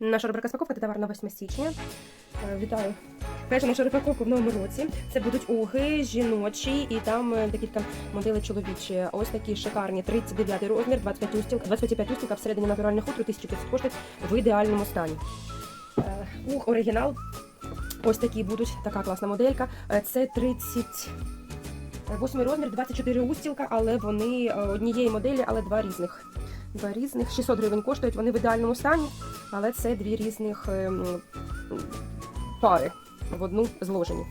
Наша рубрика «Смаковка» та товар на 8 січня. Е, Вітаю. Перша наша розпаковка в новому році. Це будуть уги жіночі і там декілька моделей чоловічі. Ось такі шикарні 39 розмір, 25 устілка, 25 устілка всередині натуральних хутро, 1500 коштують в ідеальному стані. Е, Уг оригінал. Ось такі будуть, така класна моделька. Е, Це 30 Восьмий розмір, 24 устілка, але вони однієї моделі, але два різних. Два різних. 600 гривень коштують, вони в ідеальному стані, але це дві різних е, пари в одну зложені.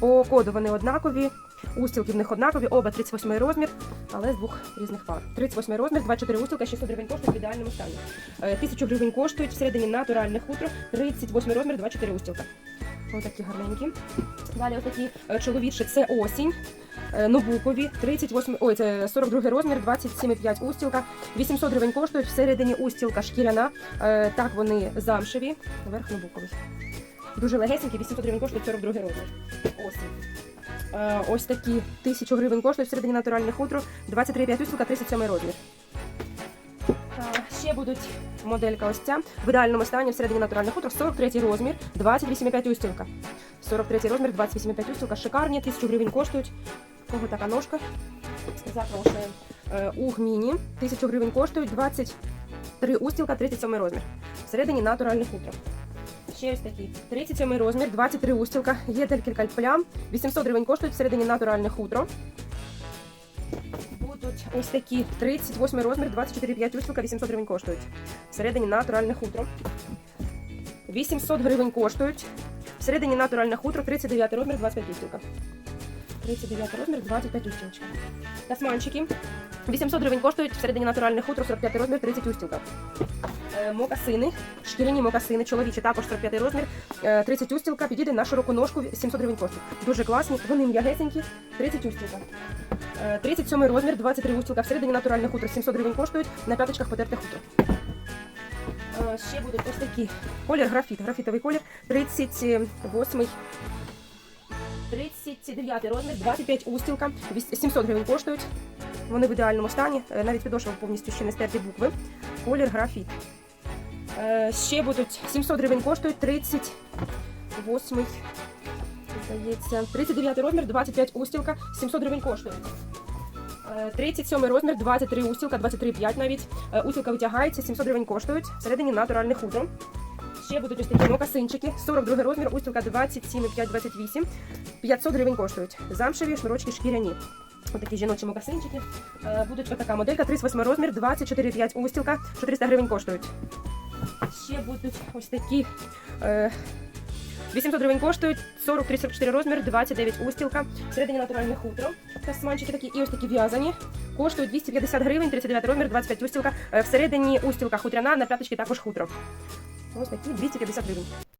По коду вони однакові, устілки в них однакові, оба 38 розмір, але з двох різних пар. 38 розмір, 24 устілка, 600 гривень коштують в ідеальному стані. Е, 1000 гривень коштують всередині натуральне хутро, 38 розмір, 24 устілка. Ось такі гарненькі. Далі ось такі е, чоловічі, це осінь. Е, Нобукові, 38, ой, це 42 розмір, 27,5 устілка. 800 гривень коштують, всередині устілка шкіряна. Е, Так, вони замшеві, верх нобуковий. Дуже легесенькі, 800 гривень коштують 42 розмір. Осінь. Ось такі 1000 гривень коштують, всередині натуральне хутро, 23,5 устілка, 37 розмір. Ще будуть моделька ось ця. В ідеальному стані всередині натуральне хутро, 43 розмір, 28,5 устілка. 43 розмір, 28,5 устілка. Шикарні, 1000 гривень коштують. Кого така ножка? Запрошуємо. Е, Уг міні, 1000 гривень коштують, 23 устілка, 37 розмір. Всередині натуральне хутро. Ще ось такі. 37 розмір, 23 устілка, є декілька плям. 800 гривень коштують всередині натуральне хутро. Ось такі 38 розмір, 24,5 устілка, 800 гривень коштують. Всередині натуральне хутро. 800 гривень коштують. Всередині натуральне хутро, 39 розмір, 25 устілка. 39 розмір, 25 устілочка. Тасманчики. 800 гривень коштують всередині натуральне хутро, 45 розмір, 30 устілка. Е, Мокасини, шкіряні мокасини, чоловічі, також 45 розмір, е, 30 устілка, підійде на широку ножку, 700 гривень коштують. Дуже класні, вони м'ягесенькі, 30 устілка. Е, 37 розмір, 23 устілка, всередині натуральне хутро, 700 гривень коштують, на п'яточках потерте хутро. Е, Ще будуть ось такі колір графіт, графітовий колір, 38 39 розмір, 25 устілка, 700 гривень коштують. Вони в ідеальному стані, е, навіть підошва повністю ще не стерті букви. Колір графіт. Е, Ще будуть 700 гривень коштують, 38 здається, 39 розмір, 25 устілка, 700 гривень коштують. Е, 37 розмір, 23 устілка, 23,5 навіть. Е, Устілка витягається, 700 гривень коштують. Всередині натуральне хутро. Ще будуть ось такі мокасинчики, 42 розмір, устілка 27,5-28. 500 гривень коштують. Замшеві шнурочки шкіряні. Ось такі жіночі мокасинчики. Е, Будуть ось така моделька, 38 розмір, 24,5 устілка, 400 гривень коштують. Ще будуть ось такі. е, 800 гривень коштують, 43-44 розмір, 29 устілка. Всередині натуральне хутро. Тасманчики такі і ось такі в'язані. Коштують 250 гривень, 39 розмір, 25 устілка. Е, Всередині устілка хутряна, на п'яточки також хутро. Ось такі 250 гривень.